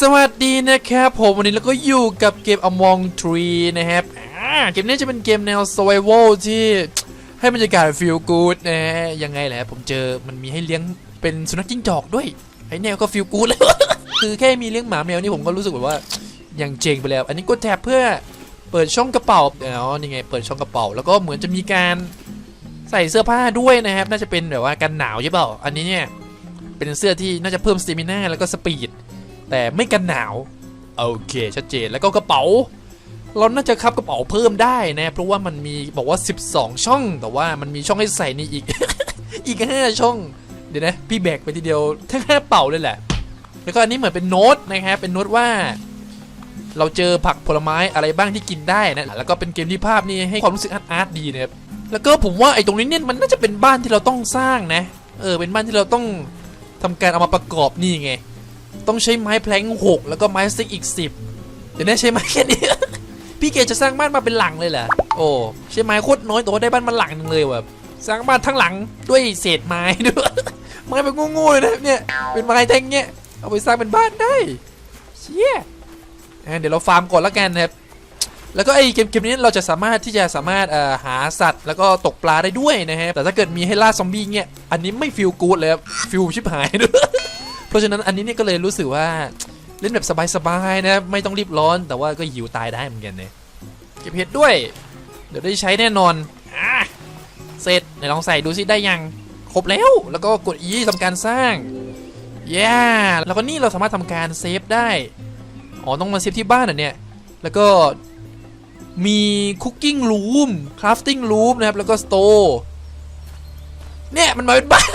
สวัสดีนะครับผมวันนี้เราก็อยู่กับเกม Among Tree นะครับเกมนี้จะเป็นเกมแนว survival ที่ให้บรรยากาศ feel good นะฮะยังไงแหละผมเจอมันมีให้เลี้ยงเป็นสุนัขจิ้งจอกด้วย ไอ้แนวก็ feel good เลยคือแค่มีเลี้ยงหมาแมวนี่ผมก็รู้สึกแบบว่ายังเจ๋งไปแล้ว อันนี้กดแท็บเพื่อเปิดช่องกระเป๋าอ๋อนี่ไงเปิดช่องกระเป๋า แล้วก็เหมือนจะมีการใส่เสื้อผ้าด้วยนะครับ น่าจะเป็นแบบว่ากันหนาวใช่เปล่า อันนี้เนี่ยเป็นเสื้อที่น่าจะเพิ่มสเตมิน่าแล้วก็สปีด แต่ไม่กันหนาวโอเคชัดเจนแล้วก็กระเป๋า เราน่าจะคับกระเป๋าเพิ่มได้นะเพราะว่ามันมีบอกว่า 12 ช่อง แต่ว่ามันมีช่องให้ใส่นี่อีก อีก5ช่องเดี๋ยวนะพี่แบกไปทีเดียวทั้งห้าเป่าเลยแหละ แล้วก็อันนี้เหมือนเป็นโน้ตนะครับเป็นโน้ตว่า เราเจอผักผลไม้อะไรบ้างที่กินได้นะแล้วก็เป็นเกมที่ภาพนี่ให้ความรู้สึกอาร์ตดีนะครับแล้วก็ผมว่าไอ้ตรงนี้เนี่ยมันน่าจะเป็นบ้านที่เราต้องสร้างนะ เออเป็นบ้านที่เราต้องทำการเอามาประกอบนี่ไง ต้องใช้ไม้แพลงหกแล้วก็ไม้สติ๊กอีกสิบเดี๋ยวนี้ใช้ไม้แค่นี้ พี่เกจะสร้างบ้านมาเป็นหลังเลยเหรอโอ้ใช้ไม้โคตรน้อยแต่ว่าได้บ้านมาหลังหนึงเลยแบบสร้างบ้านทั้งหลังด้วยเศษไม้ด้วยไม้แบบง่ๆเลยนะเนี่ยเป็นไม้แท่งเงี้ยเอาไปสร้างเป็นบ้านได้เชี่ยเดี๋ยวเราฟาร์มก่อนล้วกันนะครับแล้วก็ไอ้เกมเกมนี้เราจะสามารถที่จะสามารถหาสัตว์ แล้วก็ตกปลาได้ด้วยนะฮะแต่ถ้าเกิดมีให้ล่าซอมบี้เงี้ยอันนี้ไม่ฟิลกู๊ดเลยครับฟิลชิบหายด้วย เพราะฉะนั้นอันนี้เนี่ยก็เลยรู้สึกว่าเล่นแบบสบายๆนะไม่ต้องรีบร้อนแต่ว่าก็หิวตายได้เหมือนกันเนี่ยเก็บเห็ดด้วย เดี๋ยวได้ใช้แน่นอนอเสร็จไหนลองใส่ดูสิได้ยังครบแล้วแล้วก็กด E ทำการสร้างเย้แล้วก็นี่เราสามารถทำการเซฟได้อ๋อต้องมาเซฟที่บ้านอะเนี่ยแล้วก็มีคุกกิ้งรูมคราฟติ้งรูมนะครับแล้วก็สโตร์เนี่ยมันมาเป็นบ้าน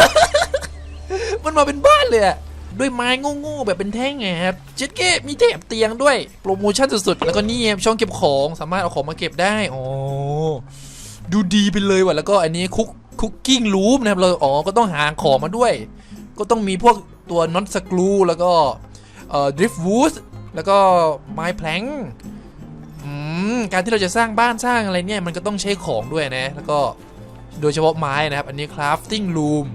มันมาเป็นบ้านเลยอะ ด้วยไม้โง่ๆแบบเป็นแท่งไงครับเจ็ดเก้มีแถบเตียงด้วยโปรโมชั่นสุดๆแล้วก็นี่ครับช่องเก็บของสามารถเอาของมาเก็บได้อ๋อดูดีไปเลยว่ะแล้วก็อันนี้คุกคุกกิ้งลูปนะครับเราอ๋อก็ต้องหาของมาด้วย ก็ต้องมีพวกตัวน็อตสกรูแล้วก็เอ่อดริฟต์วูดแล้วก็ไม้แพลงอืมการที่เราจะสร้างบ้านสร้างอะไรเนี่ยมันก็ต้องใช้ของด้วยนะ แล้วก็โดยเฉพาะไม้นะครับ อันนี้คราฟติ้งรูม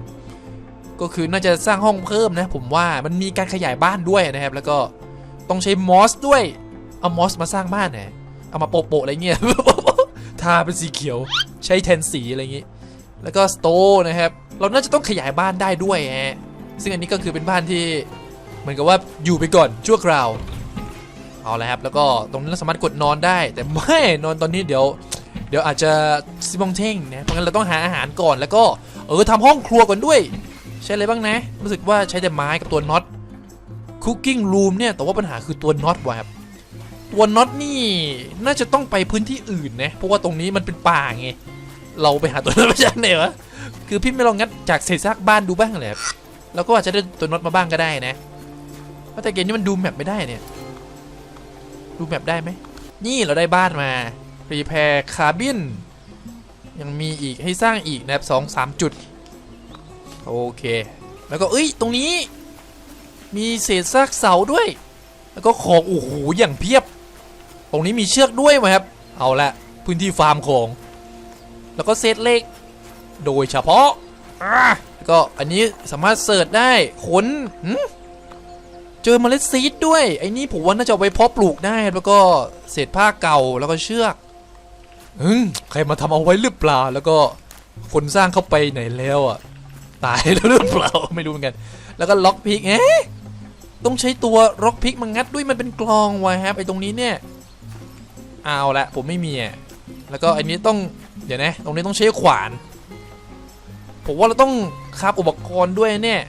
ก็คือน่าจะสร้างห้องเพิ่มนะ ผมว่ามันมีการขยายบ้านด้วยนะครับ แล้วก็ต้องใช้มอสด้วย เอามอสมาสร้างบ้านนะเอามาโปะๆอะไรเงี้ยทาเป็นสีเขียว ใช้แทนสีอะไรอย่างงี้แล้วก็สโตนะครับ เราน่าจะต้องขยายบ้านได้ด้วยฮะซึ่งอันนี้ก็คือเป็นบ้านที่เหมือนกับว่าอยู่ไปก่อนชั่วคราวเอาละครับแล้วก็ตรงนั้นเราสามารถกดนอนได้ แต่ไม่นอนตอนนี้เดี๋ยว เดี๋ยวอาจจะซิมองเท่งนะเพราะงั้นเราต้องหาอาหารก่อนแล้วก็เออทำห้องครัวก่อนด้วย ใช้อะไรบ้างนะ รู้สึกว่าใช้แต่ไม้กับตัวน็อตคุกกิ้งรูมเนี่ยแต่ว่าปัญหาคือตัวน็อตว่ะครับตัวน็อตนี่น่าจะต้องไปพื้นที่อื่นนะเพราะว่าตรงนี้มันเป็นป่าไงเราไปหาตัวน็อตมาจากไหนวะคือพี่ไม่ลองงัดจากเศษซากบ้านดูบ้างเลยครับแล้วก็อาจจะได้ตัวน็อตมาบ้างก็ได้นะแต่เกมนี้มันดูแมปไม่ได้เนี่ย ดูแมปได้ไหมนี่เราได้บ้านมารีแพร์คาร์บินยังมีอีกให้สร้างอีกนะครับสองสามจุด โอเค แล้วก็เอ้ย ตรงนี้ มีเศษซากเสาด้วย แล้วก็ของ โอ้โห อย่างเพียบ ตรงนี้มีเชือกด้วยไหมครับ เอาละ พื้นที่ฟาร์มของ แล้วก็เศษเหล็ก โดยเฉพาะ แล้วก็อันนี้สามารถเสิร์ชได้ขนเจอเมล็ดซีดด้วย ไอ้นี่ผมว่าน่าจะเอาไปเพาะปลูกได้ แล้วก็เศษผ้าเก่า แล้วก็เชือกอืมใครมาทำเอาไว้หรือเปล่า แล้วก็คนสร้างเข้าไปไหนแล้วอะ ตายแล้วหรือเปล่าไม่รู้เหมือนกัน แล้วก็ล็อกพิกเอ๊ะต้องใช้ตัวล็อกพิกมางัดด้วยมันเป็นกลองไว้ครับไอ้ตรงนี้เนี่ยเอาละผมไม่มีแล้วก็อันนี้ต้องเดี๋ยวนะตรงนี้ต้องใช้ขวาน ผมว่าเราต้องคราบอุปกรณ์ด้วยเนี่ย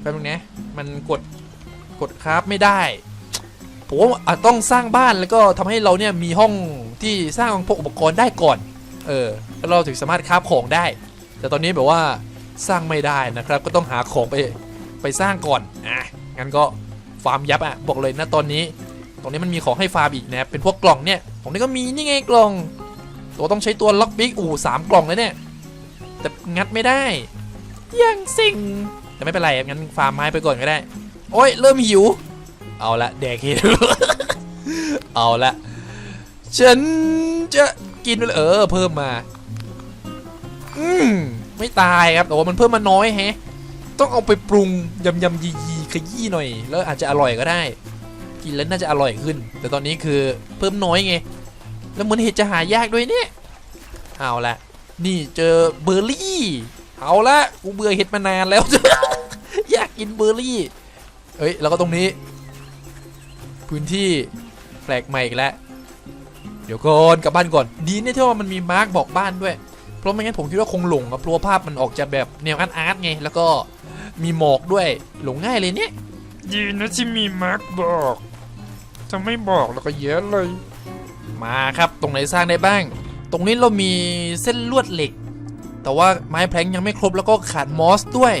แป๊บนึงนะมันกดกดคราบไม่ได้ผมว่าอาจต้องสร้างบ้านแล้วก็ทำให้เราเนี่ยมีห้องที่สร้างพวกอุปกรณ์ได้ก่อน เออแล้วเราถึงสามารถคราบของได้ แต่ตอนนี้แบบว่า สร้างไม่ได้นะครับ ก็ต้องหาของไปไปสร้างก่อนอะงั้นก็ฟาร์มยับอะบอกเลยนะตอนนี้ ตรงนี้มันมีของให้ฟาร์มอีกนะครับเป็นพวกกล่องเนี่ยตรงนี้ก็มีนี่ไงกล่อง ตัวต้องใช้ตัวล็อกบิ๊กอู่สามกล่องเลยเนี่ยแต่งัดไม่ได้ยังสิ่งแต่ไม่เป็นไรงั้นฟาร์มไม้ไปก่อนก็ได้ โอ้ยเริ่มหิว เอาละแดกเห็ดเอาละฉันจะกินไปเลยเออเพิ่มมา อืม ไม่ตายครับแต่ว่ามันเพิ่มมาน้อยแฮะต้องเอาไปปรุงยำยำยียีขยี้หน่อย แล้วอาจจะอร่อยก็ได้ กินแล้วน่าจะอร่อยขึ้น แต่ตอนนี้คือเพิ่มน้อยไง แล้วเหมือนเห็ดจะหายากด้วยเนี่ยเอาละนี่เจอเบอร์รี่ เอาละกูเบื่อเห็ดมานานแล้ว อยากกินเบอร์รี่เอ้ยแล้วก็ตรงนี้ พื้นที่แปลกใหม่อีกแล้วเดี๋ยวก่อนกลับบ้านก่อน ดีเนี่ยที่ว่ามันมีมาร์กบอกบ้านด้วย เพราะไม่งั้นผมคิดว่าคงหลงอะเพราะว่าภาพมันออกจะแบบแนวอาร์ตอาร์ตไง แล้วก็มีหมอกด้วยหลงง่ายเลยเนี่ยดีนะที่มีมาร์กบอกถ้าไม่บอกแล้วก็เยอะเลย มาครับตรงไหนสร้างได้บ้าง ตรงนี้เรามีเส้นลวดเหล็ก แต่ว่าไม้แพลงยังไม่ครบแล้วก็ขาดมอสด้วย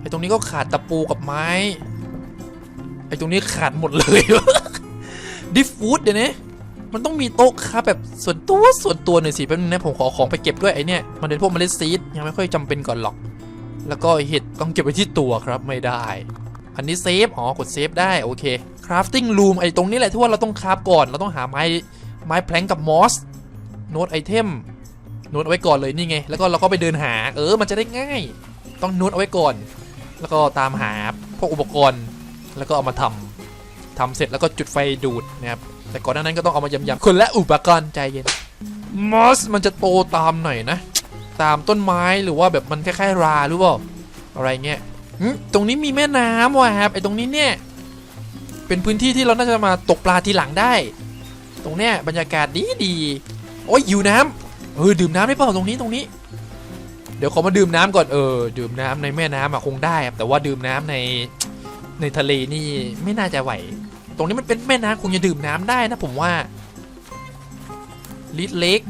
ไอ้ตรงนี้ก็ขาดตะปูกับไม้ไอ้ตรงนี้ขาดหมดเลยดิฟฟูดเดี๋ยวนี้ มันต้องมีโต๊ะครับแบบส่วนตัวส่วนตัวหน่อยสิแป๊บนึงนะผมขอของไปเก็บด้วยไอ้เนี่ยมันเป็นพวกเมล็ดซีดยังไม่ค่อยจำเป็นก่อนหรอก แล้วก็เห็ดต้องเก็บไว้ที่ตัวครับไม่ได้ อันนี้เซฟอ๋อกดเซฟได้โอเค crafting room ไอ้ตรงนี้แหละที่ว่าเราต้องคราฟก่อนเราต้องหาไม้ไม้แพลงกับมอสโน้ตไอเทมโน้ตเอาไว้ก่อนเลยนี่ไง แล้วก็เราก็ไปเดินหา เออมันจะได้ง่าย ต้องโน้ตเอาไว้ก่อน แล้วก็ตามหาพวกอุปกรณ์ แล้วก็เอามาทำทำเสร็จแล้วก็จุดไฟดูดนะครับ แต่ก่อนหน้านั้นก็ต้องเอามายำๆคนละอุปกรณ์ใจเย็นมอสมันจะโตตามหน่อยนะ ตามต้นไม้หรือว่าแบบมันคล้ายๆราหรือเปล่าอะไรเงี้ยตรงนี้มีแม่น้ำว่ะครับไอตรงนี้เนี่ย เป็นพื้นที่ที่เราน่าจะมาตกปลาทีหลังได้ ตรงเนี้ยบรรยากาศดีดีโอ้ยหิวน้ำเออดื่มน้ำได้เปล่าตรงนี้ตรงนี้ เดี๋ยวขอมาดื่มน้ำก่อนเออดื่มน้ำในแม่น้ำอะคงได้ครับแต่ว่าดื่มน้ำในในทะเลนี่ไม่น่าจะไหว รงนี้มันเป็นแม่น้ำคงจะดื่มน้ำได้นะผมว่าลิตรเล็ก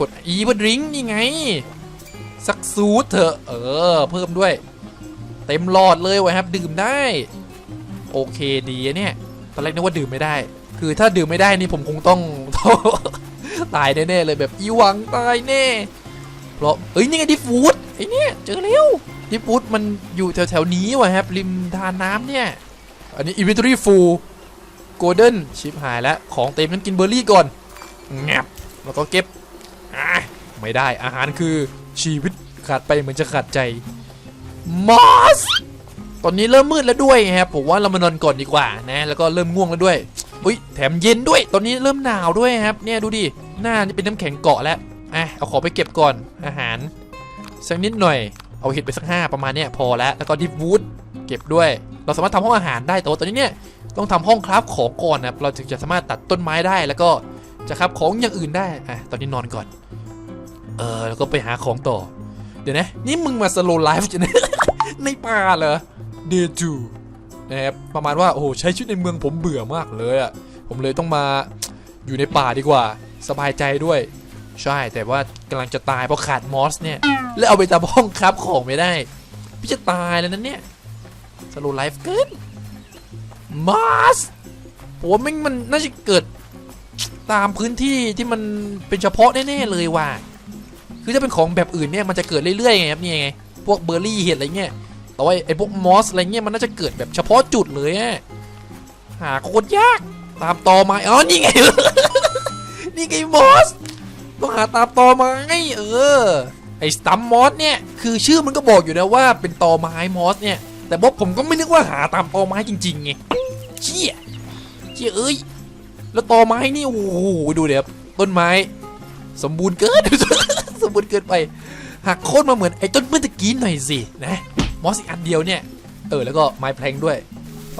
กดอีเพื่อดริงนี่ไง สักซูดเถอะ เออ เพิ่มด้วย เต็มหลอดเลยวะครับ ดื่มได้ โอเคดีเนี่ยตอนแรกนึกว่าดื่มไม่ได้ คือถ้าดื่มไม่ได้นี่ผมคงต้อง ตายแน่ๆเลยแบบอีหวังตายแน่ เพราะเอ้ยนี่ไงดิฟูดไอ้เนี่ยเจอแล้วดิฟูดมันอยู่แถวๆนี้วะครับริมทานน้ำเนี่ย อันนี้อินเวนทอรี่ฟู inventory full golden ชิปหายแล้วของเต็มนั้นกินเบอร์รี่ก่อนงับแล้วก็เก็บไม่ได้อาหารคือชีวิตขาดไปเหมือนจะขาดใจมอสตอนนี้เริ่มมืดแล้วด้วยครับผมว่าเรามานอนก่อนดีกว่านะแล้วก็เริ่มง่วงแล้วด้วยอุ้ยแถมเย็นด้วย ตอนนี้เริ่มหนาวด้วยครับ เนี่ยดูดิหน้านี่เป็นน้ำแข็งเกาะแล้วอะเอาขอไปเก็บก่อนอาหารสักนิดหน่อย เอาเห็ดไปสักห้าประมาณเนี้ยพอแล้วแล้วก็ดิฟวูดเก็บด้วย เราสามารถทำห้องอาหารได้แต่ว่าตอนนี้เนี่ยต้องทำห้องคราฟของก่อนนะครับเราถึงจะสามารถตัดต้นไม้ได้แล้วก็จะคราฟของอย่างอื่นได้อะตอนนี้นอนก่อน เออแล้วก็ไปหาของต่อ เดี๋ยวนะนี่มึงมาสโลไลฟ์จะเนี่ยในป่าเหรอ Day 2นะครับประมาณว่าโอ้โหใช้ชีวิตในเมืองผมเบื่อมากเลยอะผมเลยต้องมาอยู่ในป่าดีกว่า สบายใจด้วย ใช่แต่ว่ากำลังจะตายเพราะขาดมอสเนี่ย แล้วเอาไปตามห้องครับของไม่ได้ พี่จะตายแล้วนั่นเนี่ย สโลไลฟ์เกินมอสผมว่าม่งมันน่าจะเกิดตามพื้นที่ที่มันเป็นเฉพาะแน่ๆเลยว่ะคือถ้าเป็นของแบบอื่นเนี่ยมันจะเกิดเรื่อยๆไงครับนี่ไงพวกเบอร์รี่เห็ดอะไรเงี้ยแต่ว่าไอ้พวกมอสอะไรเงี้ยมันน่าจะเกิดแบบเฉพาะจุดเลยอะหาโคตรยากตามตอไม้อ๋อนี่ไงนี่ไงมอสต้องหาตามตอไม้เออไอ้สตัมมอสเนี่ยคือชื่อมันก็บอกอยู่นะว่าเป็นตอไม้มอสเนี่ย แต่บอกผมก็ไม่นึกว่าหาตามตอไม้จริงๆไงเชี่ยเชี่ยเอ้ยแล้วตอไม้นี่โอ้โหดูเดี๋ยวต้นไม้ สมบูรณ์เกิน สมบูรณ์เกินไปหักโค่นมาเหมือนไอ้ต้นเมื่อตะกี้หน่อยสินะมอสอีกอันเดียวเนี่ยเออแล้วก็ไม้แพลงด้วย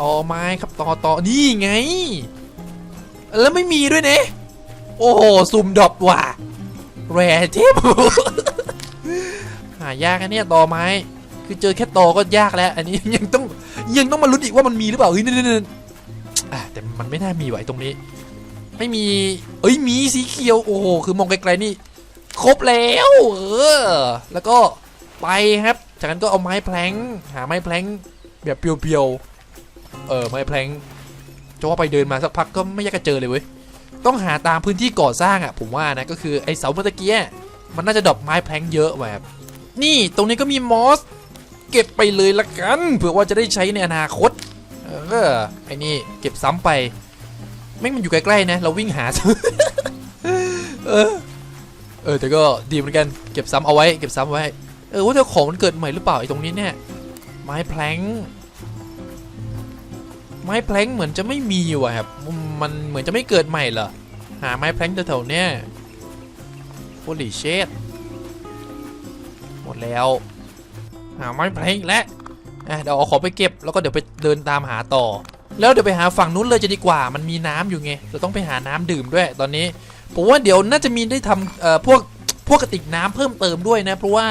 ตอไม้ครับตอตอนี่ไง แล้วไม่มีด้วยเนี่ยโอ้โหซุ่มดอปว่ะแร่เทพหายากอันเนี่ยตอไม้ คือเจอแค่ตอก็ยากแล้ว อันนี้ยังต้องยังต้องมาลุ้นอีกว่ามันมีหรือเปล่าเฮ้ยนั่นๆอะแต่มันไม่น่ามีไว้ตรงนี้ ไม่มีเอ้ยมีสีเขียวโอ้โหคือมองไกลๆนี่ ครบแล้วเออแล้วก็ไปครับ จากนั้นก็เอาไม้แพลงหาไม้แพลงแบบเปียวๆเออไม้แพลงจะว่าไปเดินมาสักพักก็ไม่ยากจะเจอเลยเว้ยต้องหาตามพื้นที่ก่อสร้างอะ ผมว่านะก็คือไอเสาเมื่อกี้มันน่าจะดอปไม้แพลงเยอะแบบนี่ตรงนี้ก็มีมอส เก็บไปเลยละกันเผื่อว่าจะได้ใช้ในอนาคต เออไอ้นี่เก็บซ้ำไปแม่งมันอยู่ใกล้ๆนะ เราวิ่งหา เออ เออ แต่ก็ดีเหมือนกัน เก็บซ้ำเอาไว้ เก็บซ้ำไว้ เออ ว่าเจ้าของมันเกิดใหม่หรือเปล่าไอ้ตรงนี้เนี่ย ไม้แพลงไม้แพลงเหมือนจะไม่มีว่ะครับ มันเหมือนจะไม่เกิดใหม่เหรอ หาไม้แพลงแถวๆเนี้ยโอลิเชตหมดแล้ว หาไม้แพลงอีกแล้วอะเดี๋ยวเอาของไปเก็บแล้วก็เดี๋ยวไปเดินตามหาต่อ แล้วเดี๋ยวไปหาฝั่งนู้นเลยจะดีกว่ามันมีน้ำอยู่ไงเราต้องไปหาน้ำดื่มด้วยตอนนี้ผมว่าเดี๋ยวน่าจะมีได้ทำเอ่อพวกพวกกระติกน้ำเพิ่มเติมด้วยนะเพราะว่า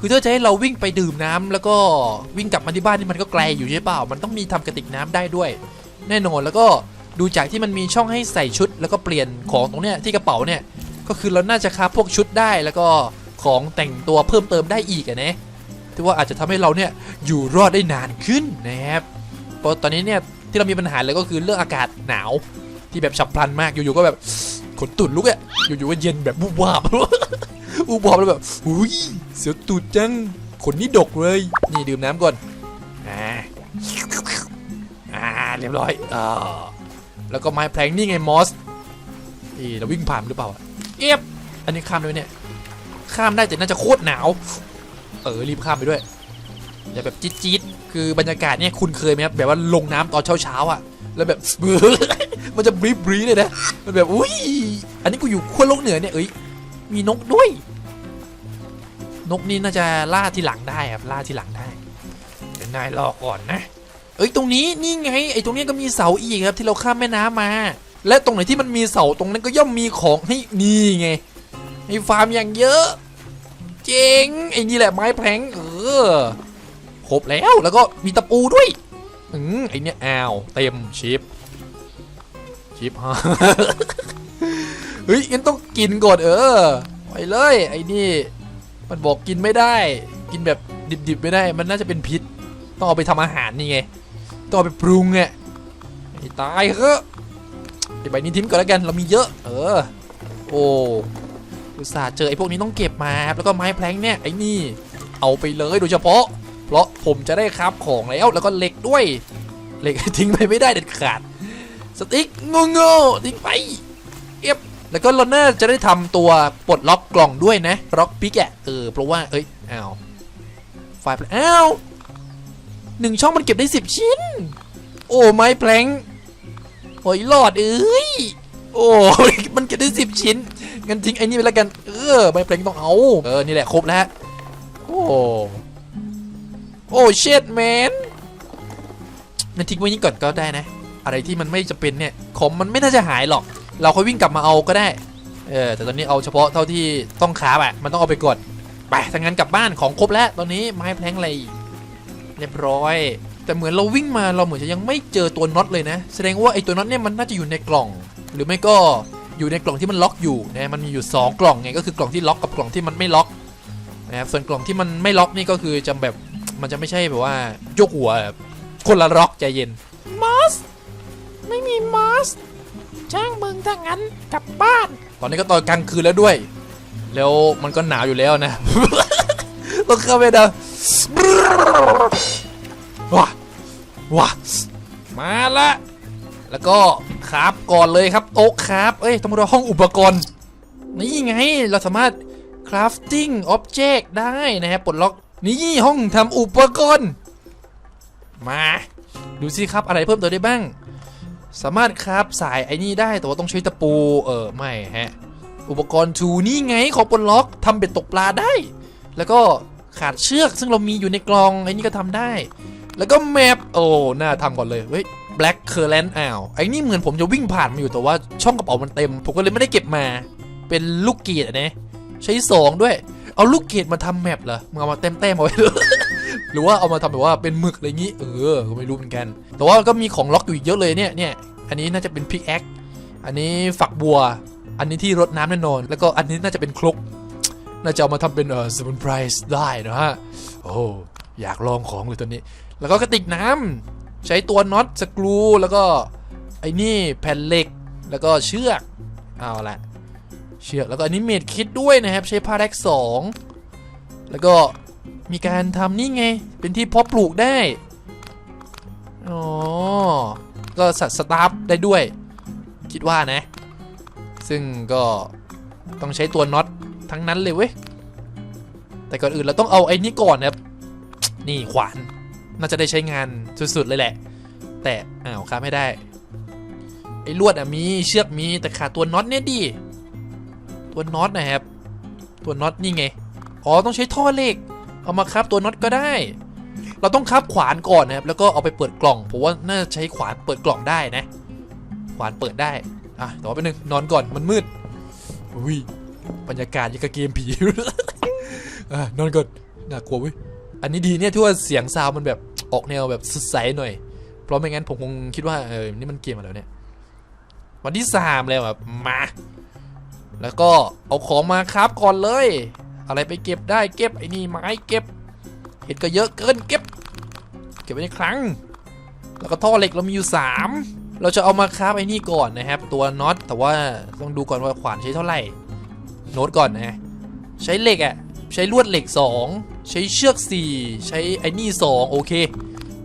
คือถ้าจะให้เราวิ่งไปดื่มน้ำแล้วก็วิ่งกลับมาที่บ้านนี่มันก็ไกลอยู่ใช่เปล่า มันต้องมีทำกระติกน้ำได้ด้วย แน่นอนแล้วก็ดูจากที่มันมีช่องให้ใส่ชุด แล้วก็เปลี่ยนของตรงเนี้ยที่กระเป๋าเนี่ยก็คือเราน่าจะคาพวกชุดได้แล้วก็ของแต่งตัวเพิ่มเติมได้อีกอะนะ ที่ว่าอาจจะทำให้เราเนี่ยอยู่รอดได้นานขึ้นนะครับเพราะตอนนี้เนี่ยที่เรามีปัญหาเลยก็คือเรื่องอากาศหนาวที่แบบฉับพลันมากอยู่ๆก็แบบขนตุ่นลุกอะอยู่ๆก็เย็นแบบวูบวาบวูบวาบแล้วแบบอุ้ยเสียวตูดจังขนนี่ดกเลย นี่ดื่มน้ำก่อนอ่าอ่าเรียบร้อยอ่าแล้วก็ไม้แพลงนี่ไงมอสนี่เราวิ่งผ่านหรือเปล่าเอียบอันนี้ข้ามได้ไหมเนี่ยข้ามได้แต่น่าจะโคตรหนาว เออรีบข้ามไปด้วยอย่าแบบจี๊ดจี๊ดคือบรรยากาศเนี่ยคุณเคยไหมครับแบบว่าลงน้ำตอนเช้าเช้าๆอะ แล้วแบบมันจะบรีบรีเลยนะมันแบบอุ้ยอันนี้กูอยู่ขั้วโลกเหนือเนี่ยเอ้ยมีนกด้วย นกนี่น่าจะล่าที่หลังได้ครับล่าที่หลังได้เดี๋ยวนายรอก่อนนะ เอ้ยตรงนี้นี่ไงไอ้ตรงนี้ก็มีเสาอีกครับที่เราข้ามแม่น้ำมา และตรงไหนที่มันมีเสาตรงนั้นก็ย่อมมีของให้นี่ไงไอ้ฟาร์มอย่างเยอะ เจ๋งไอ้นี่แหละไม้แพลงเออครบแล้วแล้วก็มีตะปูด้วยอืมไอ้เนี่ยอ้าวเต็มชิปชิปฮะเฮ้ยงั้นต้องกินก่อนเออไปเลยไอ้นี่ มันบอกกินไม่ได้ กินแบบดิบๆไม่ได้ มันน่าจะเป็นพิษ ต้องเอาไปทำอาหารนี่ไงต้องเอาไปปรุงไงไอ้ตายเถอะไอ้ใบนี้ทิ้งก่อนแล้วกันเรามีเยอะ เออ โอ้ อุตส่าห์เจอไอ้พวกนี้ต้องเก็บมาแล้วก็ไม้แพลงเนี่ยไอ้นี่ เอาไปเลยโดยเฉพาะ เพราะผมจะได้ครับของแล้วแล้วก็เหล็กด้วย เหล็กทิ้งไปไม่ได้เด็ดขาด สติ๊กงงๆทิ้งไปเอียบแล้วก็เราน่าจะได้ทำตัวปลดล็อกกล่องด้วยนะล็อกปิกอะเออเพราะว่าเอ้ยอ้าวไฟล์อ้าวหนึ่งช่องมันเก็บได้สิบชิ้น โอ้ไม้แพลงโอ้ยหลอดเอ้ย โอ้ยมันเก็บได้สิบชิ้นงั้นทิ้งไอ้นี่ไปแล้วกัน เออไม้แพลงต้องเอาเออนี่แหละครบแล้วโอ้โอ้เชดแมนงั้นทิ้งไว้นี่ก่อนก็ได้นะ อะไรที่มันไม่จะเป็นเนี่ยของมันไม่น่าจะหายหรอก เราค่อยวิ่งกลับมาเอาก็ได้เออแต่ตอนนี้เอาเฉพาะเท่าที่ต้องค้าบอะมันต้องเอาไปก่อนไปถ้างั้นกลับบ้านของครบแล้วตอนนี้ไม้แพลงอะไรเรียบร้อย แต่เหมือนเราวิ่งมาเราเหมือนจะยังไม่เจอตัวน็อตเลยนะ แสดงว่าไอ้ตัวน็อตเนี่ยมันน่าจะอยู่ในกล่อง หรือไม่ก็อยู่ในกล่องที่มันล็อกอยู่นะมันมีอยู่ 2 กล่องไงก็คือกล่องที่ล็อกกับกล่องที่มันไม่ล็อกนะครับส่วนกล่องที่มันไม่ล็อกนี่ก็คือจะแบบมันจะไม่ใช่แบบว่าโยกหัวแบบคนละล็อกใจเย็นมอสไม่มีมอสจ้างมึงถ้างั้นกลับบ้าน ตอนนี้ก็ตอนกลางคืนแล้วด้วย แล้วมันก็หนาวอยู่แล้วนะต้องเข้าไปนะว้าว้ามาละ แล้วก็คราฟก่อนเลยครับโต๊ะคราฟเอ้ยต้องมาดูห้องอุปกรณ์นี่ไงเราสามารถ crafting object ได้นะครับปลดล็อกนี่ห้องทำอุปกรณ์ มาดูสิครับอะไรเพิ่มเติมได้บ้าง สามารถคราฟสายไอ้นี่ได้แต่ว่าต้องใช้ตะปูเออไม่ฮะอุปกรณ์ทูนี่ไงของปลดล็อกทำเบ็ดตกปลาได้ แล้วก็ขาดเชือกซึ่งเรามีอยู่ในกล่องไอ้นี่ก็ทำได้ แล้วก็แมปโอ้น่าทำก่อนเลยเฮ้ย Black Current อ้าวไอ้นี่เหมือนผมจะวิ่งผ่านมาอยู่แต่ว่าช่องกระเป๋ามันเต็ม ผมก็เลยไม่ได้เก็บมา เป็นลูกเกดอะนะใช้สองด้วย เอาลูกเกดมาทำแมปเหรอมึงเอามาเต็มเต็มๆเอาไว้หรือว่าเอามาทำแบบว่าเป็นหมึกอะไรงี้ เออก็ไม่รู้เหมือนกัน แต่ว่าก็มีของล็อกอยู่เยอะเลยเนี่ยเนี่ยอันนี้น่าจะเป็นพิกแอคอันนี้ฝักบัว อันนี้ที่รดน้ำแน่นอน แล้วก็อันนี้น่าจะเป็นครกน่าจะเอามาทำเป็นเออสมุนไพรได้นะฮะโอ้อยากลองของเลยตอนนี้ แล้วก็กระติกน้ำ ใช้ตัวน็อตสกรูแล้วก็ไอ้นี่แผ่นเหล็กแล้วก็เชือกเอาละเชือกแล้วก็อันนี้เมดคิดด้วยนะครับ ใช้ผ้าแร็กสองแล้วก็มีการทำนี่ไง เป็นที่เพาะปลูกได้อ๋อก็สัตว์สตาร์ฟได้ด้วย คิดว่านะ ซึ่งก็ต้องใช้ตัวน็อตทั้งนั้นเลยเว้ยแต่ก่อนอื่นเราต้องเอาไอ้นี่ก่อนครับ นี่ขวาน น่าจะได้ใช้งานสุดๆเลยแหละ แต่อ้าวครับไม่ได้ไอ้ลวดอะมีเชือกมีแต่ขาดตัวน็อตเนี่ยดิตัวน็อตนะครับ ตัวน็อตนี่ไงอ๋อต้องใช้ท่อเหล็ก เอามาครับตัวน็อตก็ได้ เราต้องคับขวานก่อนนะครับ แล้วก็เอาไปเปิดกล่องผมว่าน่าจะใช้ขวานเปิดกล่องได้นะ ขวานเปิดได้อะแต่ว่าไปบนึงนอนก่อนมันมืดอุ้ยบรรยากาศยังกับเกมผีอะนอนก่อนน่ากลัวเว้ยอันนี้ดีเนี่ยที่ว่าเสียงซาวมันแบบ ออกแนวแบบสดใสหน่อย เพราะไม่งั้นผมคงคิดว่าเออนี่มันเกมอะไรเนี่ย วันที่สามแล้วแบบมา แล้วก็เอาของมาครับก่อนเลย อะไรไปเก็บได้เก็บไอ้นี่ไม้เก็บ เห็ดก็เยอะเกินเก็บ เก็บไว้ในครั้ง แล้วก็ท่อเหล็กเรามีอยู่3เราจะเอามาคราฟไอ้นี่ก่อนนะครับ ตัวน็อตแต่ว่าต้องดูก่อนว่าขวานใช้เท่าไหร่โน้ตก่อนนะใช้เหล็กอะ่ะ ใช้ลวดเหล็ก 2 ใช้เชือก 4 ใช้ไอ้นี่2โอเค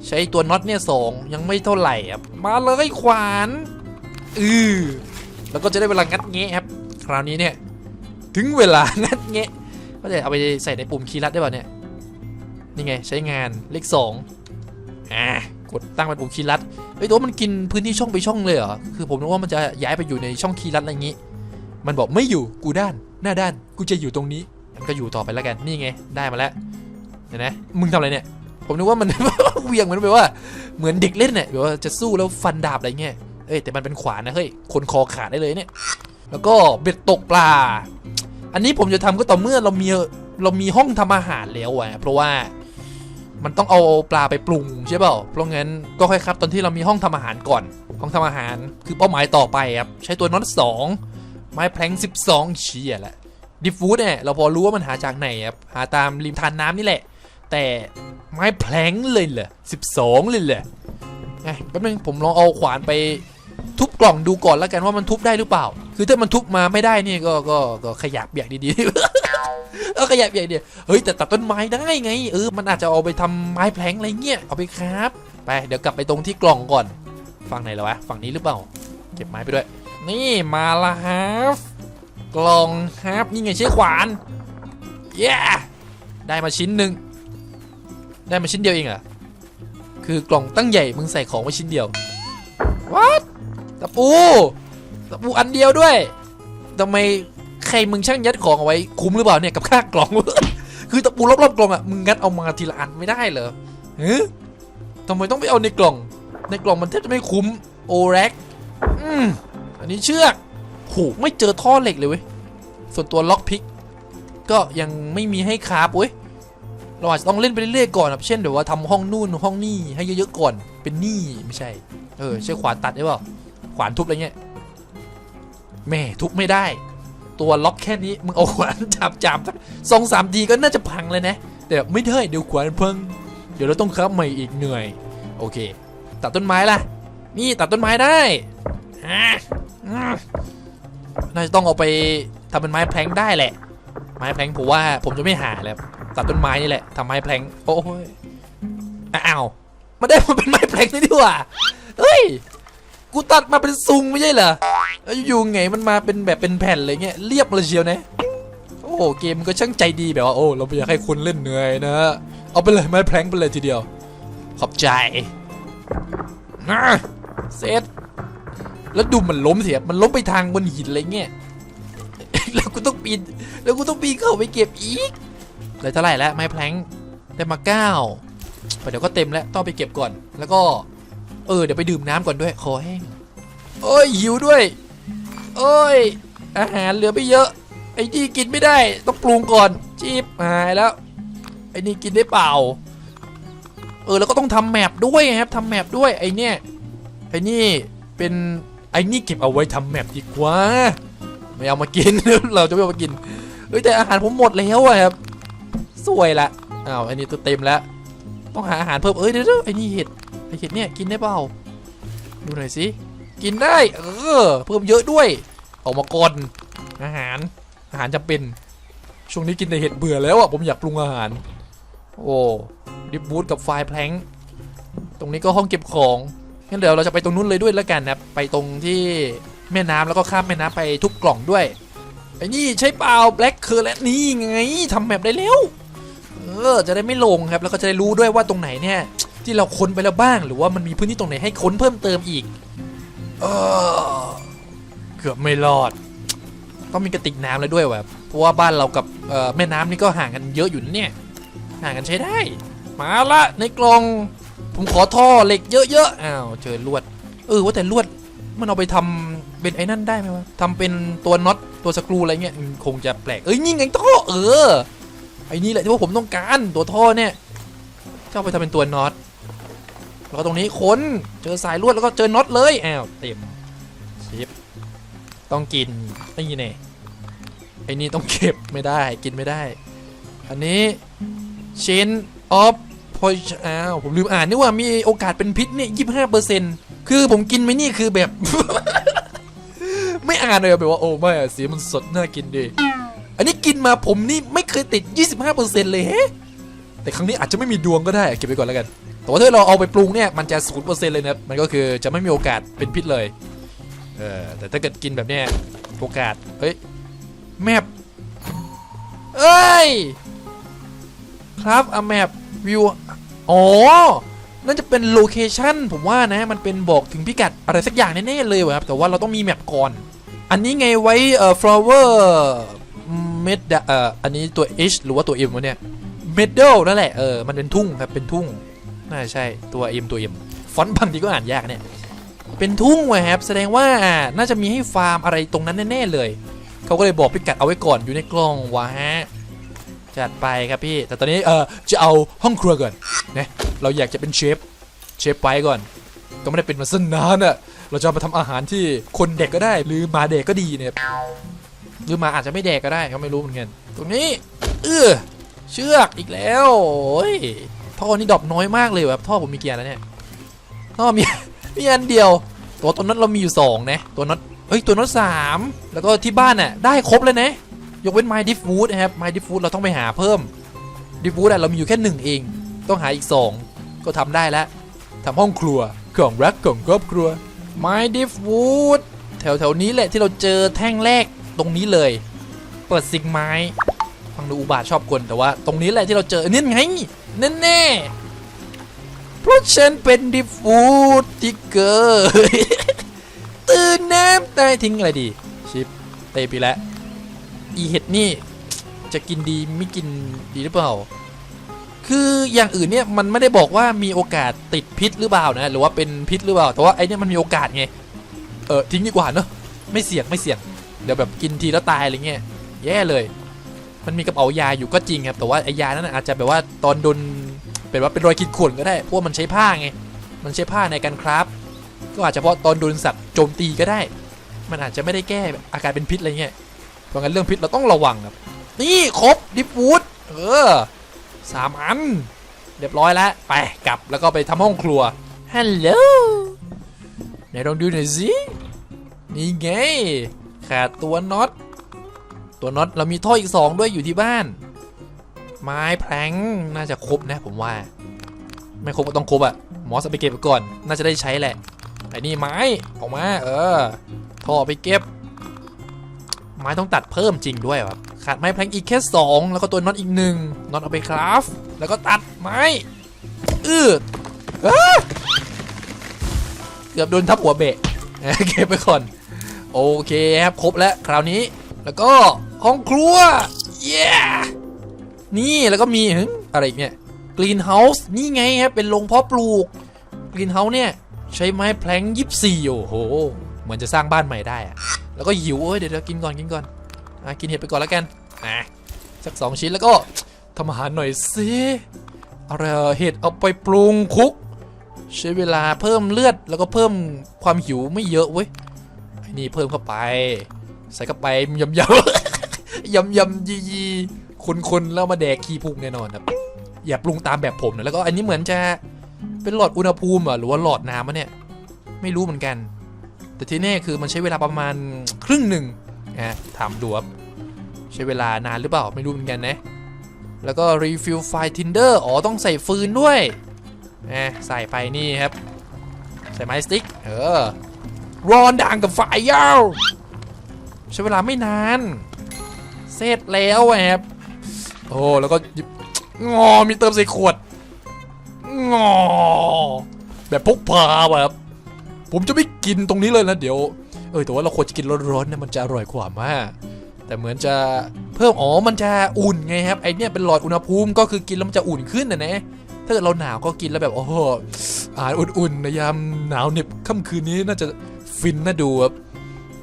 ใช้ตัวน็อตเนี่ยสองยังไม่เท่าไหร่ครับมาเลยขวานอือแล้วก็จะได้เวลางัดแงะครับ คราวนี้เนี่ยถึงเวลางัดแงะก็จะเอาไปใส่ในปุ่มคีย์ลัดได้ป่ะเนี่ยนี่ไงใช้งานเลขสองอ่ากดตั้งเป็นปุ่มคีย์ลัดเฮ้ตัวมันกินพื้นที่ช่องไปช่องเลยเหรอคือผมนึกว่ามันจะย้ายไปอยู่ในช่องคีย์ลัดอะไรอย่างงี้ มันบอกไม่อยู่กูด้านหน้าด้านกูจะอยู่ตรงนี้ มันก็อยู่ต่อไปแล้วกันนี่ไงได้มาแล้วเห็นไหมมึงทำอะไรเนี่ย ผมนึกว่ามัน เวียงเหมือนแบบว่าเหมือนเด็กเล่นเนี่ยแบบว่าจะสู้แล้วฟันดาบอะไรเงี้ยเอ้ยแต่มันเป็นขวานนะเฮ้ยคนคอขาดได้เลยเนี่ย แล้วก็เบ็ดตกปลา อันนี้ผมจะทำก็ต่อเมื่อเรามีเรามีห้องทำอาหารแล้วอะเพราะว่ามันต้องเอาปลาไปปรุงใช่เปล่า เพราะงั้นก็ค่อยครับ ตอนที่เรามีห้องทำอาหารก่อน ห้องทำอาหารคือเป้าหมายต่อไปครับ ใช้ตัวน็อตสองไม้แพลง12เชียแหละ ดิฟฟูดเนี่ยเราพอรู้ว่ามันหาจากไหนครับหาตามริมทานน้ำนี่แหละ แต่ไม้แพลงเลยเหรอ12เลยเหรอไงแป๊บนึงผมลองเอาขวานไปทุบกล่องดูก่อนแล้วกันว่ามันทุบได้หรือเปล่า คือถ้ามันทุบมาไม่ได้นี่ก็ก็ก็ขยับเบียกดีๆเออขยับเบียกดีเฮ้ยแต่ตัดต้นไม้ได้ไงเออมันอาจจะเอาไปทำไม้แพลงอะไรเงี้ยเอาไปครับไปเดี๋ยวกลับไปตรงที่กล่องก่อนฝั่งไหนแล้ววะฝั่งนี้หรือเปล่า เก็บไม้ไปด้วย นี่มาละฮาฟ กล่องฮาฟนี่ไงใช้ขวานเย้ได้มาชิ้นหนึ่งได้มาชิ้นเดียวเองเหรอคือกล่องตั้งใหญ่มึงใส่ของมาชิ้นเดียว what ตะปูตะปูอันเดียวด้วยทำไมใครมึงช่างยัดของเอาไว้คุ้มหรือเปล่าเนี่ยกับค่ากล่อง คือตะปูรอบๆกล่องอะมึงงัดเอามาทีละอันไม่ได้เหรอเฮ้ทำไมต้องไปเอาในกล่อง ในกล่องมันแทบจะไม่คุ้มโอแร็กอืมอันนี้เชือก หไม่เจอท่อเหล็กเลยเว้ย ส่วนตัวล็อกพิก ก็ยังไม่มีให้คราบเว้ย เราอาจจะต้องเล่นไปเรื่อยๆก่อนครับเช่นเดี๋ยวว่าทำห้องนู่นห้องนี่ให้เยอะๆก่อน เป็นหนี้ไม่ใช่ เออใช้ขวานตัดได้เปล่า ขวานทุบอะไรเงี้ย แม่ทุบไม่ได้ ตัวล็อกแค่นี้มึงเอาขวานจับจับสักสองสามทีก็น่าจะพังเลยนะ แต่ไม่ได้เดี๋ยวขวานพัง เดี๋ยวเราต้องครับใหม่อีกเหนื่อย โอเค ตัดต้นไม้ล่ะ นี่ตัดต้นไม้ได้ น่าจะต้องเอาไปทำเป็นไม้แพลงได้แหละ ไม้แพลงผมว่าผมจะไม่หาแล้วตัดต้นไม้นี่แหละทำไม้แพลงโอ้ยอ้าวมาได้มาเป็นไม้แพลงนี่ดีกว่าเฮ้ยกูตัดมาเป็นซุงไม่ใช่เหรอแล้วอยู่ไงมันมาเป็นแบบเป็นแผ่นเลยเงี้ยเรียบเลยเชียวนะโอ้เกมมันก็ช่างใจดีแบบว่าโอ้เราไม่อยากให้คนเล่นเหนื่อยนะเอาไปเลยไม้แพลงไปเลยทีเดียว ขอบใจนะเซต แล้วดูมันล้มเสีย มันล้มไปทางบนหินอะไรเงี้ย แล้วกูต้องปีน แล้วกูต้องปีนเข้าไปเก็บอีกเลยเท่าไหร่แล้วไม้แพลงได้มาเก้าไปเดี๋ยวก็เต็มแล้วต้องไปเก็บก่อน แล้วก็ เออเดี๋ยวไปดื่มน้ำก่อนด้วยคอแห้งโอ้ยหิวด้วยโอ้ย อาหารเหลือไม่เยอะ ไอ้นี่กินไม่ได้ ต้องปรุงก่อนจีบหายแล้ว ไอ้นี่กินได้เปล่า เออแล้วก็ต้องทำแมปด้วยครับทำแมปด้วยไอ้เนี่ยไอ้นี่เป็น ไอ้นี่เก็บเอาไว้ทำแมปดีกว่า ไม่เอามากิน เราจะไม่เอามากิน เฮ้ยแต่อาหารผมหมดแล้วอะครับ สวยละ อ้าวไอ้นี่ตัวเต็มแล้ว ต้องหาอาหารเพิ่ม เอ้ยเดี๋ยวไอ้นี่เห็ด ไอ้เห็ดเนี่ยกินได้เปล่า ดูหน่อยสิ กินได้ เออ เพิ่มเยอะด้วย ออกมาก่อน อาหาร อาหารจำเป็น ช่วงนี้กินแต่เห็ดเบื่อแล้วอะ ผมอยากปรุงอาหาร โอ้ดิบบูทกับไฟแพลงตรงนี้ก็ห้องเก็บของ งั้นเดี๋ยวเราจะไปตรงนู้นเลยด้วยแล้วกันนะไปตรงที่แม่น้ำแล้วก็ข้ามแม่น้ำไปทุกกล่องด้วยไอ้นี่ใช้เปล่าแบล็คเคอร์และนี่ไงทำแบบได้แล้วเออจะได้ไม่ลงครับแล้วก็จะได้รู้ด้วยว่าตรงไหนเนี่ยที่เราค้นไปแล้วบ้างหรือว่ามันมีพื้นที่ตรงไหนให้ค้นเพิ่มเติมอีกเออเกือบไม่รอด ต้องมีกระติกน้ำแล้วด้วยแบบเพราะว่าบ้านเรากับแม่น้ำนี่ก็ห่างกันเยอะอยู่นเนี่ยห่างกันใช้ได้ มาละในกล่อง ผมขอท่อเหล็กเยอะๆอ้าวเจอลวด เออว่าแต่ลวดมันเอาไปทำเป็นไอ้นั่นได้ไหมวะทำเป็นตัวน็อตตัวสกรูอะไรเงี้ยคงจะแปลกเอ้ยนี่ไงท่อเออไอ้นี่แหละที่ว่าผมต้องการตัวท่อเนี่ยจะเอาไปทำเป็นตัวน็อตแล้วก็ตรงนี้ค้นเจอสายลวดแล้วก็เจอน็อตเลยอ้าวเต็มชิปต้องกินนี่แน่ไอ้นี่ต้องเก็บไม่ได้กินไม่ได้ อันนี้ชิ้นออฟ พอยอ้าวผมลืมอ่านนี่ว่ามีโอกาสเป็นพิษเนี่ยยี่ห้าเปอร์เซ็นต์คือผมกินไหมนี่คือแบบ ไม่อ่านเลยอะแบบว่าโอ้ไม่อะสีมันสดน่ากินดีอันนี้กินมาผมนี่ไม่เคยติด 25%เลยเฮ้แต่ครั้งนี้อาจจะไม่มีดวงก็ได้เก็บไปก่อนแล้วกัน แต่ว่าถ้าเราเอาไปปรุงเนี่ยมันจะ0%เลยนะครับมันก็คือจะไม่มีโอกาสเป็นพิษเลย เออแต่ถ้าเกิดกินแบบเนี้ยโอกาส เฮ้ย แมปเอ้ย ครับอะแมปวิวอ๋อน่าจะเป็นโลเคชันผมว่านะ มันเป็นบอกถึงพิกัดอะไรสักอย่างแน่ๆเลยวะครับ แต่ว่าเราต้องมีแมปก่อน อันนี้ไงไว้เอ่อ flower เม็ดเอ่ออันนี้ตัว H หรือว่าตัว M วะเนี่ย middle นั่นแหละ เออ มันเป็นทุ่งครับ เป็นทุ่ง น่าใช่ ตัว M ตัว M ฟอนต์บางทีก็อ่านยากเนี่ย เป็นทุ่งวะครับ แสดงว่าน่าจะมีให้ฟาร์มอะไรตรงนั้นแน่ๆเลย เขาก็เลยบอกพิกัดเอาไว้ก่อนอยู่ในกล่องวะฮะ จัดไปครับพี่ แต่ตอนนี้เออจะเอาห้องครัวก่อนนะเราอยากจะเป็นเชฟเชฟไปก่อน ก็ไม่ได้เป็นมาสักนานอะเราจะมาทำอาหารที่คนเด็กก็ได้ หรือมาเด็กก็ดีเนี่ยหรือมาอาจจะไม่แดกก็ได้ก็ไม่รู้เหมือนกันตรงนี้ เออเชือกอีกแล้วโอ้ยท่อนี่ดรอปน้อยมากเลยแบบท่อผมมีเกียร์แล้วเนี่ยท่อมีมีอันเดียว ตัวตัวน็อตเรามีอยู่สองนะตัวน็อตเฮ้ยตัวน็อตสามแล้วก็ที่บ้านน่ะได้ครบเลยนะ ยกเว้น My Diff Food นะครับ My Diff Food เราต้องไปหาเพิ่ม Diff Food เรามีอยู่แค่หนึ่งเอง ต้องหาอีกสองก็ทำได้แล้วทำห้องครัวของรักของครอบครัว My Diff Food แถวแถวๆนี้แหละที่เราเจอแท่งแรกตรงนี้เลย เปิดซิงไม้ฟังดูอุบาทชอบกลแต่ว่า ตรงนี้แหละที่เราเจอเนี่ยไงแน่เพราะฉันเป็นดิฟฟูดทิกเกอร์ตื่นน้ำตายทิ้งอะไรดี ชิปเตะไปแล้ว อีเห็ดนี่จะกินดีไม่กินดีหรือเปล่า คืออย่างอื่นเนี่ยมันไม่ได้บอกว่ามีโอกาสติดพิษหรือเปล่านะหรือว่าเป็นพิษหรือเปล่า แต่ว่าไอเนี่มันมีโอกาสไง เออทิ้งดีกว่าเนอะไม่เสี่ยงไม่เสี่ยง เดี๋ยวแบบกินทีแล้วตายอะไรเงี้ยแย่เลย มันมีกระเป๋ายาอยู่ก็จริงครับ แต่ว่าไอ้ยานั้นอาจจะแบบว่าตอนโดนเป็นว่าเป็นรอยขีดข่วนก็ได้เพราะว่ามันใช้ผ้าไง มันใช้ผ้าในการคราฟก็อาจจะเพราะตอนโดนสัตว์โจมตีก็ได้ มันอาจจะไม่ได้แก้อาการเป็นพิษอะไรเงี้ย เพราะงั้นเรื่องพิษเราต้องระวังครับ นี่ครบดิฟวูดเออสามอัน เรียบร้อยแล้ว ไปกลับแล้วก็ไปทำห้องครัว ฮัลโหลไหนลองดูหน่อยสินี่ไงขาดตัวน็อต ตัวน็อตเรามีท่ออีกสองด้วยอยู่ที่บ้าน ไม้แพลงน่าจะครบนะผมว่า ไม่ครบก็ต้องครบอะหมอสไปเก็บก่อน น่าจะได้ใช้แหละไอ้นี่ไม้ออกมา เออ ท่อไปเก็บ ไม้ต้องตัดเพิ่มจริงด้วยครับขาดไม้แพลงอีกแค่สองแล้วก็ตัวน็อตอีกหนึ่งน็อตเอาไปคราฟ แล้วก็ตัดไม้อืดอ้าเกือบโดนทับหัวเบะเก็บไปก่อน โอเคครับครบแล้วคราวนี้ แล้วก็ห้องครัวเย้นี่แล้วก็มีอะไรอีกเนี่ยกรีนเฮาส์นี่ไงครับเป็นโรงเพาะปลูกกรีนเฮาส์เนี่ย ใช้ไม้แพลงยิบสี่โอ้โห เหมือนจะสร้างบ้านใหม่ได้อะ แล้วก็หิวเอ้ยเดี๋ยวเดี๋ยวกินก่อนกินก่อนอะกินเห็ดไปก่อนแล้วกันนะสักสองชิ้นแล้วก็ทำอาหารหน่อยสิอะไรเห็ดเอาไปปรุงคุก ใช้เวลาเพิ่มเลือดแล้วก็เพิ่มความหิวไม่เยอะเว้ยไอ้นี่เพิ่มเข้าไป ใส่เข้าไปยำยำยำยำยียีคนคนๆแล้วมาแดกขี้พุงแน่นอนครับอย่าปรุงตามแบบผมนะแล้วก็อันนี้เหมือนจะเป็นหลอดอุณหภูมิอะหรือว่าหลอดน้ำอะเนี่ย ไม่รู้เหมือนกัน แต่ที่แน่คือมันใช้เวลาประมาณครึ่งหนึ่งนะถามดูครับใช้เวลานานหรือเปล่าไม่รู้เหมือนกันนะ แล้วก็รีฟิลไฟทินเดอร์อ๋อต้องใส่ฟืนด้วยนะใส่ไปนี่ครับ ใส่ไม้สติ๊กเออร้อนดังกับไฟยาวใช้เวลาไม่นานเสร็จแล้วครับโอ้แล้วก็ยิบงอมีเติมใส่ขวดงอแบบพกพาแบบ ผมจะไม่กินตรงนี้เลยนะเดี๋ยว เออแต่ว่าเราควรจะกินร้อนๆเนี่ยมันจะอร่อยกว่ามาก แต่เหมือนจะเพิ่มอ๋อมันจะอุ่นไงครับไอเนี่ยเป็นหลอดอุณหภูมิก็คือกินแล้วมันจะอุ่นขึ้นนะนะถ้าเกิดเราหนาวก็กินแล้วแบบโอ้โหอาหารอุ่นๆในยามหนาวเหน็บค่ำคืนนี้น่าจะฟินน่าดูครับ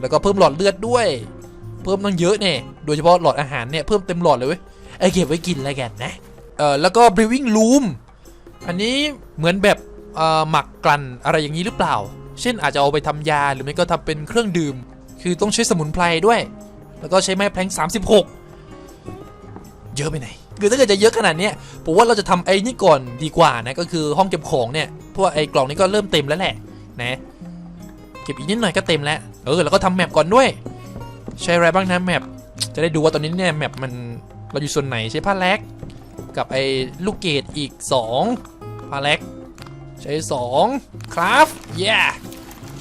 แล้วก็เพิ่มหลอดเลือดด้วย เพิ่มตั้งเยอะเนี่ยโดยเฉพาะหลอดอาหารเนี่ยเพิ่มเต็มหลอดเลยเว้ยไอเก็บไว้กินแล้วกันนะเออแล้วก็ brewing room อันนี้เหมือนแบบเออหมักกลั่นอะไรอย่างนี้หรือเปล่า เช่นอาจจะเอาไปทำยาหรือไม่ก็ทำเป็นเครื่องดื่ม คือต้องใช้สมุนไพรด้วย แล้วก็ใช้ไม้แพลง36 เยอะไปไหนคือถ้าเกิดจะเยอะขนาดนี้ผมว่าเราจะทำไอ้นี่ก่อนดีกว่านะก็คือห้องเก็บของเนี่ยเพราะว่าไอ้กล่องนี้ก็เริ่มเต็มแล้วแหละนะเก็บอีกนิดหน่อยก็เต็มแล้วเออแล้วก็ทำแมปก่อนด้วย ใช้อะไรบ้างนะแมปจะได้ดูว่าตอนนี้เนี่ยแมปมันเราอยู่ส่วนไหนใช้ผ้าแล็กกับไอ้ลูกเกดอีก 2ผ้าแล็กใช้2ครับเย้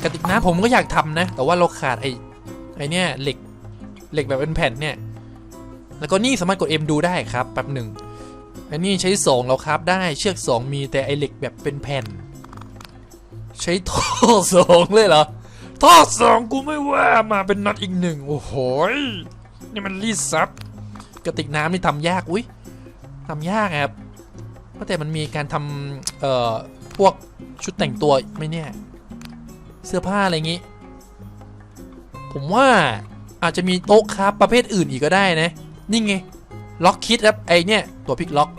กระติกน้ำผมก็อยากทำนะ แต่ว่าเราขาดไอ้ไอ้เนี่ยเหล็กเหล็กแบบเป็นแผ่นเนี่ย แล้วก็นี่สามารถกด M ดูได้ครับแป๊บหนึ่งอันนี้ใช้2เราครับได้เชือก2มีแต่ไอเหล็กแบบเป็นแผ่น ใช้ท่อ2เลยเหรอท่อสองกูไม่ว่ามาเป็นน็อตอีกหนึ่งโอ้โหยนี่มันรีดซับกระติกน้ำนี่ทำยากอุ้ยทำยากครับเพราะแต่มันมีการทำเอ่อพวกชุดแต่งตัวไหมเนี่ย เสื้อผ้าอะไรอย่างงี้ ผมว่าอาจจะมีโต๊ะครับประเภทอื่นอีกก็ได้นะ นี่ไง ล็อกคิดครับไอเนี่ยตัวพลิกล็อก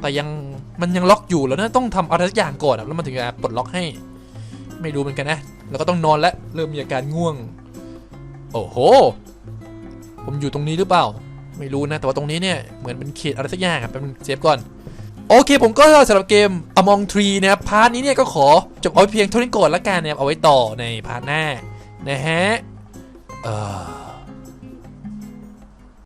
แต่ยังมันยังล็อกอยู่แล้วนะต้องทำอะไรสักอย่างก่อนแล้วมันถึงจะปลดล็อกให้ ไม่รู้เหมือนกันนะ แล้วก็ต้องนอนแล้วเริ่มมีอาการง่วง โอ้โห ผมอยู่ตรงนี้หรือเปล่า ไม่รู้นะ แต่ว่าตรงนี้เนี่ยเหมือนเป็นเขตอะไรสักอย่างอะเป็นเซฟก่อน โอเคผมก็สำหรับเกม Among Tree นะครับพาร์ทนี้เนี่ยก็ขอจบเอาไว้เพียงเท่านี้ก่อนละกันนะครับเอาไว้ต่อในพาร์ทหน้านะฮะเอ่อ